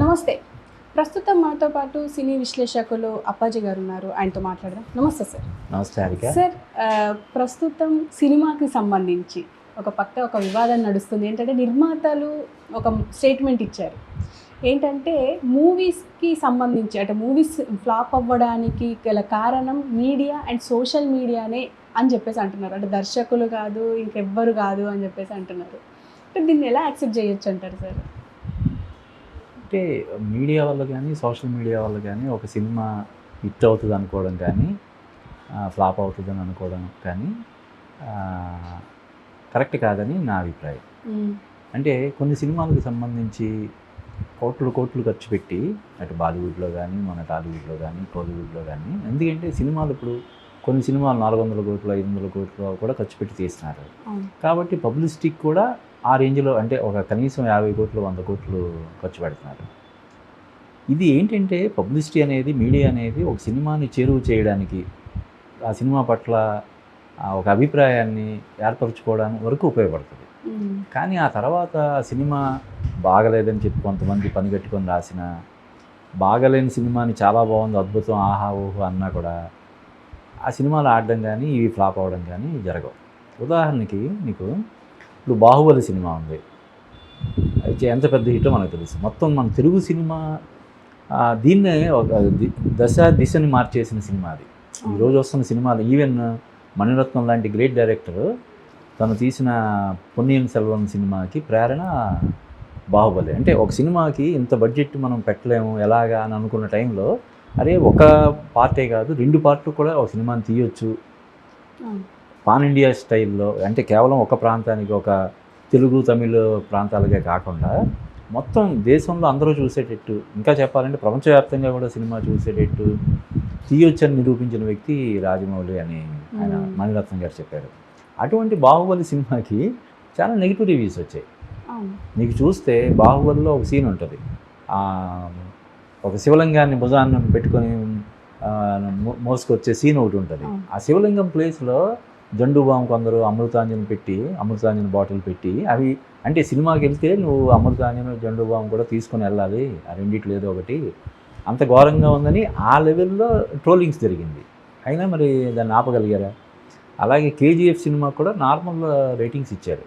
నమస్తే. ప్రస్తుతం మనతో పాటు సినీ విశ్లేషకులు అప్పాజీ గారు ఉన్నారు. ఆయనతో మాట్లాడదాం. నమస్తే సార్. నమస్తే హారిక సార్ ప్రస్తుతం సినిమాకి సంబంధించి ఒక పక్క ఒక వివాదం నడుస్తుంది. ఏంటంటే నిర్మాతలు ఒక స్టేట్మెంట్ ఇచ్చారు. ఏంటంటే మూవీస్కి సంబంధించి అంటే మూవీస్ ఫ్లాప్ అవ్వడానికి గల కారణం మీడియా అండ్ సోషల్ మీడియానే అని చెప్పేసి అంటున్నారు. అంటే దర్శకులు కాదు ఇంకెవ్వరు కాదు అని చెప్పేసి అంటున్నారు. అంటే దీన్ని ఎలా యాక్సెప్ట్ చేయొచ్చు అంటారు సార్? అంటే మీడియా వల్ల కానీ సోషల్ మీడియా వల్ల కానీ ఒక సినిమా హిట్ అవుతుంది అనుకోవడం కానీ ఫ్లాప్ అవుతుందని అనుకోవడం కానీ కరెక్ట్ కాదని నా అభిప్రాయం. అంటే కొన్ని సినిమాలకు సంబంధించి కోట్లు కోట్లు ఖర్చు పెట్టి అటు బాలీవుడ్లో కానీ మన టాలీవుడ్లో కానీ కోలీవుడ్లో కానీ ఎందుకంటే సినిమాలు ఇప్పుడు కొన్ని సినిమాలు నాలుగు వందల కోట్లు ఐదు వందల కోట్లు కూడా ఖర్చు పెట్టి తీస్తున్నారు. కాబట్టి పబ్లిసిటీకి కూడా ఆ రేంజ్లో అంటే ఒక కనీసం యాభై కోట్లు వంద కోట్లు ఖర్చు పెడుతున్నారు. ఇది ఏంటంటే పబ్లిసిటీ అనేది మీడియా అనేది ఒక సినిమాని చేరువ చేయడానికి ఆ సినిమా పట్ల ఒక అభిప్రాయాన్ని ఏర్పరచుకోవడానికి వరకు ఉపయోగపడుతుంది. కానీ ఆ తర్వాత సినిమా బాగలేదని చెప్పి కొంతమంది పని కట్టుకొని రాసిన బాగలేని సినిమాని చాలా బాగుంది అద్భుతం ఆహా ఊహు అన్నా కూడా ఆ సినిమాలు ఆడడం కానీ ఇవి ఫ్లాప్ అవ్వడం కానీ జరగవు. ఉదాహరణకి నీకు ఇప్పుడు బాహుబలి సినిమా ఉంది. అయితే ఎంత పెద్ద హిట్టో మనకు తెలుసు. మొత్తం మన తెలుగు సినిమా దీన్నే ఒక దశ దిశని మార్చేసిన సినిమా అది. ఈరోజు వస్తున్న సినిమాలు ఈవెన్ మణిరత్నం లాంటి గ్రేట్ డైరెక్టర్ తను తీసిన పొన్నియిన్ సెల్వన్ సినిమాకి ప్రేరణ బాహుబలి. అంటే ఒక సినిమాకి ఇంత బడ్జెట్ మనం పెట్టలేము ఎలాగా అని అనుకున్న టైంలో అరే ఒక పార్టే కాదు రెండు పార్ట్లు కూడా ఒక సినిమాని తీయొచ్చు. పాన్ ఇండియా స్టైల్లో అంటే కేవలం ఒక ప్రాంతానికి ఒక తెలుగు తమిళ ప్రాంతాలకే కాకుండా మొత్తం దేశంలో అందరూ చూసేటట్టు ఇంకా చెప్పాలంటే ప్రపంచవ్యాప్తంగా కూడా సినిమా చూసేటట్టు తీయొచ్చని నిరూపించిన వ్యక్తి రాజమౌళి అని ఆయన. మణిరత్నం గారు చెప్పారు. అటువంటి బాహుబలి సినిమాకి చాలా నెగిటివ్ రివ్యూస్ వచ్చాయి. నీకు చూస్తే బాహుబలిలో ఒక సీన్ ఉంటుంది. ఒక శివలింగాన్ని భుజాన్ని పెట్టుకొని మోసుకొచ్చే సీన్ ఒకటి ఉంటుంది. ఆ శివలింగం ప్లేస్లో జండు బామ్ కొందరు అమృతాంజన్ పెట్టి అమృతాంజన్ బాటిల్ పెట్టి అవి అంటే సినిమాకి వెళ్తే నువ్వు అమృతాంజన్ జండు బామ్ కూడా తీసుకొని వెళ్ళాలి. ఆ రెండిట్లో ఏదో ఒకటి. అంత ఘోరంగా ఉందని ఆ లెవెల్లో ట్రోలింగ్స్ జరిగింది. అయినా మరి దాన్ని ఆపగలిగారా? అలాగే కేజీఎఫ్ సినిమా కూడా నార్మల్ రేటింగ్స్ ఇచ్చారు.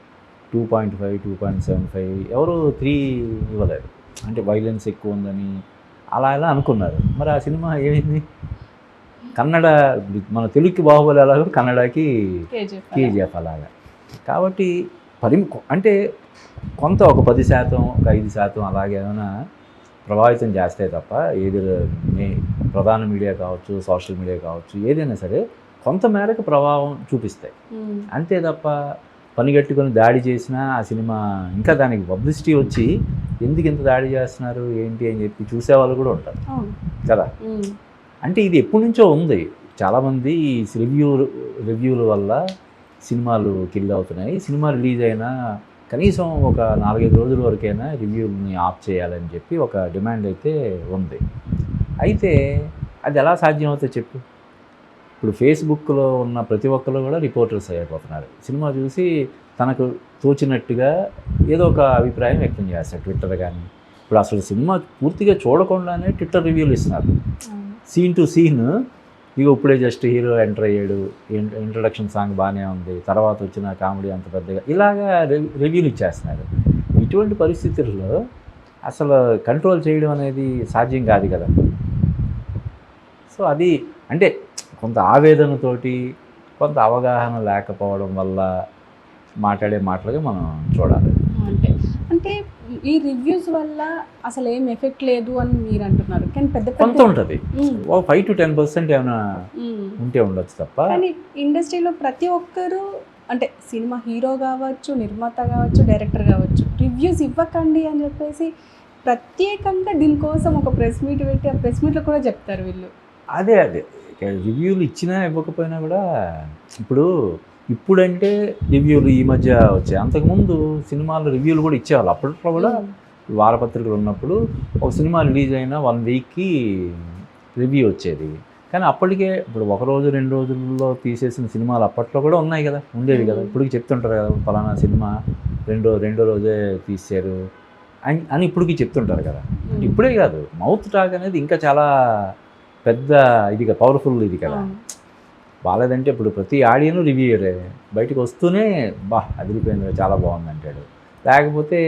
Two point five two point seven five. ఎవరు త్రీ ఇవ్వలేదు. అంటే వైలెన్స్ ఎక్కువ ఉందని అలా ఎలా అనుకున్నారు. మరి ఆ సినిమా ఏమైంది? కన్నడ మన తెలుగుకి బాహుబలి ఎలాగో కన్నడకి కేజీఎఫ్ అలాగా. కాబట్టి పరి అంటే కొంత ఒక పది శాతం ఒక ఐదు శాతం అలాగే ఏమైనా ప్రభావితం చేస్తే తప్ప ఏది ప్రధాన మీడియా కావచ్చు సోషల్ మీడియా కావచ్చు ఏదైనా సరే కొంత మేరకు ప్రభావం చూపిస్తాయి. అంతే తప్ప పనిగట్టుకొని దాడి చేసినా ఆ సినిమా ఇంకా దానికి పబ్లిసిటీ వచ్చి ఎందుకు ఇంత దాడి చేస్తున్నారు ఏంటి అని చెప్పి చూసేవాళ్ళు కూడా ఉంటారు. కదా. అంటే ఇది ఎప్పటి నుంచో ఉంది. చాలామంది ఈ రివ్యూ రివ్యూల వల్ల సినిమాలు కిల్ అవుతున్నాయి. సినిమా రిలీజ్ అయినా కనీసం ఒక నాలుగైదు రోజుల వరకైనా రివ్యూని ఆఫ్ చేయాలని చెప్పి ఒక డిమాండ్ అయితే ఉంది. అయితే అది ఎలా సాధ్యమవుతుందో చెప్పు. ఇప్పుడు ఫేస్బుక్లో ఉన్న ప్రతి ఒక్కరు కూడా రిపోర్టర్స్ అయిపోతున్నారు. సినిమా చూసి తనకు తోచినట్టుగా ఏదో ఒక అభిప్రాయం వ్యక్తం చేస్తారు. ట్విట్టర్ కానీ ఇప్పుడు అసలు సినిమా పూర్తిగా చూడకుండానే ట్విట్టర్ రివ్యూలు ఇస్తున్నారు. సీన్ టు సీన్ ఇక ఇప్పుడే జస్ట్ హీరో ఎంటర్ అయ్యాడు. ఇంట్రడక్షన్ సాంగ్ బాగానే ఉంది. తర్వాత వచ్చిన కామెడీ అంత పెద్దగా ఇలాగా రివ్యూలు ఇచ్చేస్తున్నారు. ఇటువంటి పరిస్థితుల్లో అసలు కంట్రోల్ చేయడం అనేది సాధ్యం కాదు కదా. సో అది అంటే కొంత ఆవేదనతోటి కొంత అవగాహన లేకపోవడం వల్ల మాట్లాడే మాటలుగా మనం చూడాలి. అంటే అంటే ఈ రివ్యూస్ వల్ల అసలు ఏం ఎఫెక్ట్ లేదు అని మీరు అంటున్నారు. కానీ పెద్ద కొంత ఉంటుంది. ఓ ఫైవ్ టు టెన్ పర్సెంట్ ఏమైనా. ఉంటే ఉండొచ్చు తప్ప. కానీ ఇండస్ట్రీలో ప్రతి ఒక్కరు అంటే సినిమా హీరో కావచ్చు నిర్మాత కావచ్చు డైరెక్టర్ కావచ్చు రివ్యూస్ ఇవ్వకండి అని చెప్పేసి ప్రత్యేకంగా దీనికోసం ఒక ప్రెస్ మీట్ పెట్టి ఆ ప్రెస్ మీట్లో కూడా చెప్తారు వీళ్ళు. అదే అదే. రివ్యూలు ఇచ్చినా ఇవ్వకపోయినా కూడా ఇప్పుడు ఇప్పుడంటే రివ్యూలు ఈ మధ్య వచ్చాయి. అంతకుముందు సినిమాలు రివ్యూలు కూడా ఇచ్చేవాళ్ళు. అప్పట్లో కూడా వారపత్రికలు ఉన్నప్పుడు ఒక సినిమా రిలీజ్ అయిన వన్ వీక్కి రివ్యూ వచ్చేది. కానీ అప్పటికే ఇప్పుడు ఒక రోజు రెండు రోజుల్లో తీసేసిన సినిమాలు అప్పట్లో కూడా ఉన్నాయి కదా. ఉండేవి కదా. ఇప్పుడు చెప్తుంటారు కదా ఫలానా సినిమా రెండో రెండో రోజే తీసారు అని అని ఇప్పటికీ చెప్తుంటారు కదా. ఇప్పుడే కాదు మౌత్ టాక్ అనేది ఇంకా చాలా పెద్ద ఇది పవర్ఫుల్ ఇది కదా. బాగాలేదంటే ఇప్పుడు ప్రతి ఆడియన్ రివ్యూయరే బయటకు వస్తూనే బా అదిరిపోయింది చాలా బాగుంది అంటాడు. లేకపోతే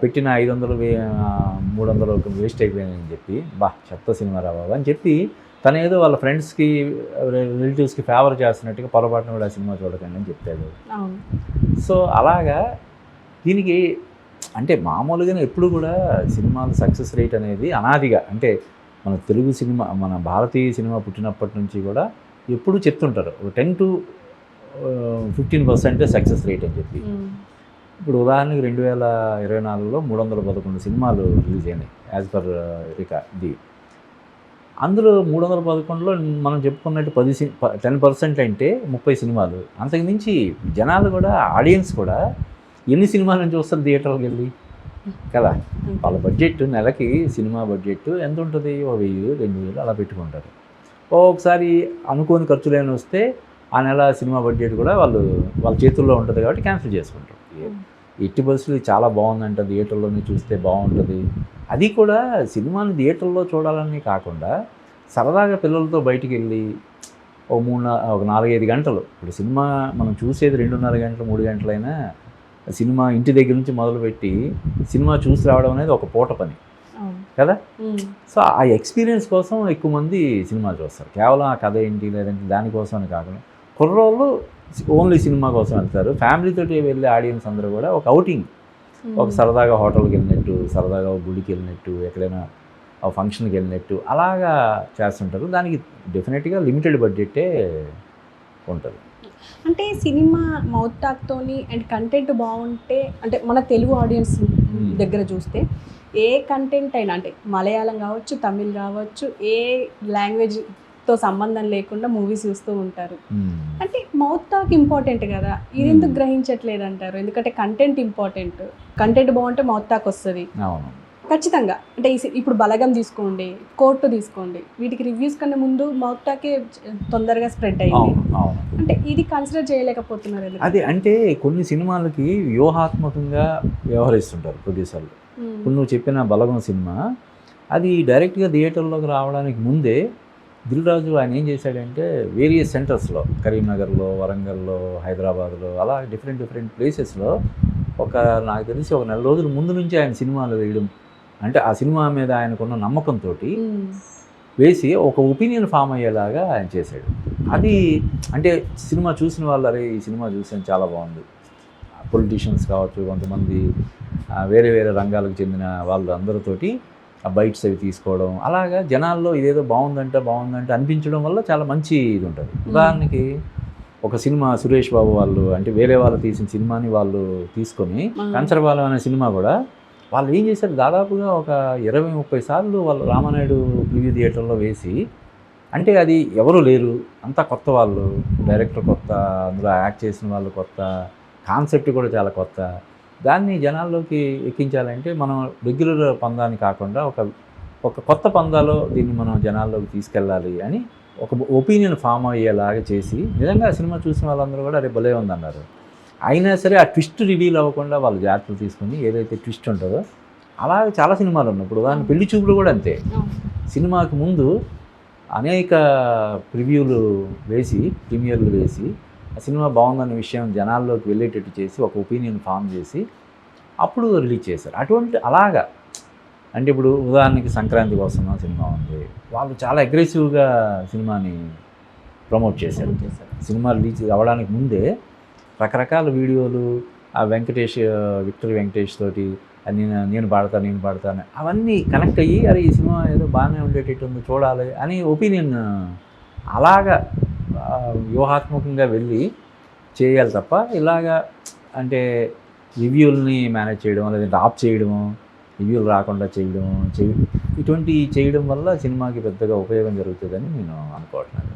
పెట్టిన ఐదు వందలు మూడు వందలు వేస్ట్ అయిపోయిందని చెప్పి బా చెత్త సినిమా రా బాబు అని చెప్పి తను ఏదో వాళ్ళ ఫ్రెండ్స్కి రిలేటివ్స్కి ఫేవర్ చేస్తున్నట్టుగా పొరపాటున కూడా ఆ సినిమా చూడకండి అని చెప్తాడు. సో అలాగా దీనికి అంటే మామూలుగానే ఎప్పుడు కూడా సినిమాల సక్సెస్ రేట్ అనేది అనాదిగా అంటే మన తెలుగు సినిమా మన భారతీయ సినిమా పుట్టినప్పటి నుంచి కూడా ఎప్పుడు చెప్తుంటారు టెన్ టు ఫిఫ్టీన్ పర్సెంటే సక్సెస్ రేట్ అని చెప్పి. ఇప్పుడు ఉదాహరణకి రెండు వేల ఇరవై నాలుగులో మూడు వందల పదకొండు సినిమాలు రిలీజ్ అయినాయి యాజ్ పర్ రికా ది అందులో మూడు వందల పదకొండులో మనం చెప్పుకున్నట్టు పది సి టెన్ పర్సెంట్ అంటే ముప్పై సినిమాలు. అంతకు మించి జనాలు కూడా ఆడియన్స్ కూడా ఎన్ని సినిమాలను చూస్తారు థియేటర్కి వెళ్ళి? కదా? వాళ్ళ బడ్జెట్ నెలకి సినిమా బడ్జెట్ ఎంత ఉంటుంది? ఓ వెయ్యి రెండు వేలు అలా పెట్టుకుంటారు. ఒకసారి అనుకోని ఖర్చులు ఏమైనా వస్తే ఆ నెల సినిమా బడ్జెట్ కూడా వాళ్ళు వాళ్ళ చేతుల్లో ఉంటుంది కాబట్టి క్యాన్సిల్ చేసుకుంటారు. ఎట్టి బస్సులు చాలా బాగుందంట థియేటర్లోనే చూస్తే బాగుంటుంది. అది కూడా సినిమాని థియేటర్లో చూడాలని కాకుండా సరదాగా పిల్లలతో బయటికి వెళ్ళి ఒక మూడు ఒక నాలుగైదు గంటలు ఇప్పుడు సినిమా మనం చూసేది రెండున్నర గంటలు మూడు గంటలైనా సినిమా ఇంటి దగ్గర నుంచి మొదలుపెట్టి సినిమా చూసి రావడం అనేది ఒక పూట పని. కదా. సో ఆ ఎక్స్పీరియన్స్ కోసం ఎక్కువ మంది సినిమా చూస్తారు. కేవలం ఆ కథ ఏంటి లేదంటే దానికోసం అని కాకుండా కుర్రోళ్ళు ఓన్లీ సినిమా కోసం వెళ్తారు. ఫ్యామిలీతో వెళ్ళే ఆడియన్స్ అందరూ కూడా ఒక అవుటింగ్ ఒక. సరదాగా హోటల్కి వెళ్ళినట్టు సరదాగా ఒక గుడికి వెళ్ళినట్టు ఎక్కడైనా ఫంక్షన్కి వెళ్ళినట్టు అలాగా చేస్తుంటారు. దానికి డెఫినెట్గా లిమిటెడ్ బడ్జెటే ఉంటుంది. అంటే సినిమా మౌత్ టాక్ తోని అండ్ కంటెంట్ బాగుంటే అంటే మన తెలుగు ఆడియన్స్ దగ్గర చూస్తే ఏ కంటెంట్ అయినా అంటే మలయాళం కావచ్చు తమిళ్ కావచ్చు ఏ లాంగ్వేజ్తో సంబంధం లేకుండా మూవీస్ చూస్తూ ఉంటారు. అంటే మౌత్ టాక్ ఇంపార్టెంట్ కదా? ఇది ఎందుకు Hmm. గ్రహించట్లేదు అంటారు ఎందుకంటే కంటెంట్ ఇంపార్టెంట్ కంటెంట్ బాగుంటే మౌత్ టాక్ వస్తుంది. ఖచ్చితంగా. అంటే ఇప్పుడు బలగం తీసుకోండి కోర్టు తీసుకోండి వీటికి రివ్యూస్ కన్నా ముందు మౌత్ టాకే తొందరగా స్ప్రెడ్ అయ్యింది అంటే ఇది కన్సిడర్ చేయలేకపోతున్నారు? అది అంటే కొన్ని సినిమాలకి వ్యూహాత్మకంగా వ్యవహరిస్తుంటారు ప్రొడ్యూసర్లు Hmm. ఇప్పుడు నువ్వు చెప్పిన బలగం సినిమా అది డైరెక్ట్గా థియేటర్లోకి రావడానికి ముందే దిల్ రాజు ఆయన ఏం చేశాడంటే వేరియస్ సెంటర్స్లో కరీంనగర్లో వరంగల్లో హైదరాబాద్లో అలా డిఫరెంట్ డిఫరెంట్ ప్లేసెస్లో ఒక నాకు తెలిసి ఒక నెల రోజుల ముందు నుంచి ఆయన సినిమాలు వేయడం. అంటే ఆ సినిమా మీద ఆయనకున్న నమ్మకంతో. వేసి ఒక ఒపీనియన్ ఫామ్ అయ్యేలాగా ఆయన చేశాడు. అది అంటే సినిమా చూసిన వాళ్ళు అరే ఈ సినిమా చూసాను చాలా బాగుంది. పొలిటీషియన్స్ కావచ్చు కొంతమంది వేరే వేరే రంగాలకు చెందిన వాళ్ళు అందరితోటి ఆ బైట్స్ అవి తీసుకోవడం అలాగా జనాల్లో ఇదేదో బాగుందంటే బాగుందంటే అనిపించడం వల్ల చాలా మంచి ఇది ఉంటుంది. ఉదాహరణకి ఒక సినిమా సురేష్ బాబు వాళ్ళు అంటే వేరే వాళ్ళు తీసిన సినిమాని వాళ్ళు తీసుకొని. కంచరపాలెం అనే సినిమా కూడా వాళ్ళు ఏం చేశారు? దాదాపుగా ఒక ఇరవై ముప్పై సార్లు వాళ్ళు రామానాయుడు ప్రివ్యూ థియేటర్లో వేసి అంటే అది ఎవరు లేరు అంతా కొత్త వాళ్ళు డైరెక్టర్ కొత్త అందులో యాక్ట్ చేసిన వాళ్ళు కొత్త కాన్సెప్ట్ కూడా చాలా కొత్త. దాన్ని జనాల్లోకి ఎక్కించాలంటే మనం రెగ్యులర్ పందాన్ని కాకుండా ఒక ఒక కొత్త పందాలో దీన్ని మనం జనాల్లోకి తీసుకెళ్ళాలి అని ఒక ఒపీనియన్ ఫామ్ అయ్యేలాగా చేసి నిజంగా సినిమా చూసిన వాళ్ళందరూ కూడా అరే భలే ఉందన్నారు. అయినా సరే ఆ ట్విస్ట్ రివీల్ అవ్వకుండా వాళ్ళు జాగ్రత్తలు తీసుకొని ఏదైతే ట్విస్ట్ ఉంటుందో అలాగే చాలా సినిమాలు ఉన్నాయి. ఇప్పుడు ఉదాహరణ పెళ్ళి చూపులు కూడా అంతే. సినిమాకి ముందు అనేక ప్రివ్యూలు వేసి ప్రీమియర్లు వేసి ఆ సినిమా బాగుందన్న విషయం జనాల్లోకి వెళ్ళేటట్టు చేసి ఒక ఒపీనియన్ ఫామ్ చేసి అప్పుడు రిలీజ్ చేశారు. అటువంటి అలాగా. అంటే ఇప్పుడు ఉదాహరణకి సంక్రాంతి కోసం సినిమా ఉంది. వాళ్ళు చాలా అగ్రెసివ్గా సినిమాని ప్రమోట్ చేశారు. సినిమా రిలీజ్ అవ్వడానికి ముందే రకరకాల వీడియోలు ఆ వెంకటేష్ విక్టర్ వెంకటేష్ తోటి "అది నేను నేను పాడతా నేను పాడతాను అవన్నీ కనెక్ట్ అయ్యి అరే ఈ సినిమా ఏదో బాగానే ఉండేటట్టు ఉంది చూడాలి అని ఒపీనియన్ అలాగా వ్యూహాత్మకంగా వెళ్ళి చేయాలి తప్ప ఇలాగా అంటే రివ్యూల్ని మేనేజ్ చేయడం లేదంటే డ్రాప్ చేయడము రివ్యూలు రాకుండా చేయడం చేయ ఇటువంటి చేయడం వల్ల సినిమాకి పెద్దగా ఉపయోగం జరుగుతుందని నేను అనుకోవట్లేదు.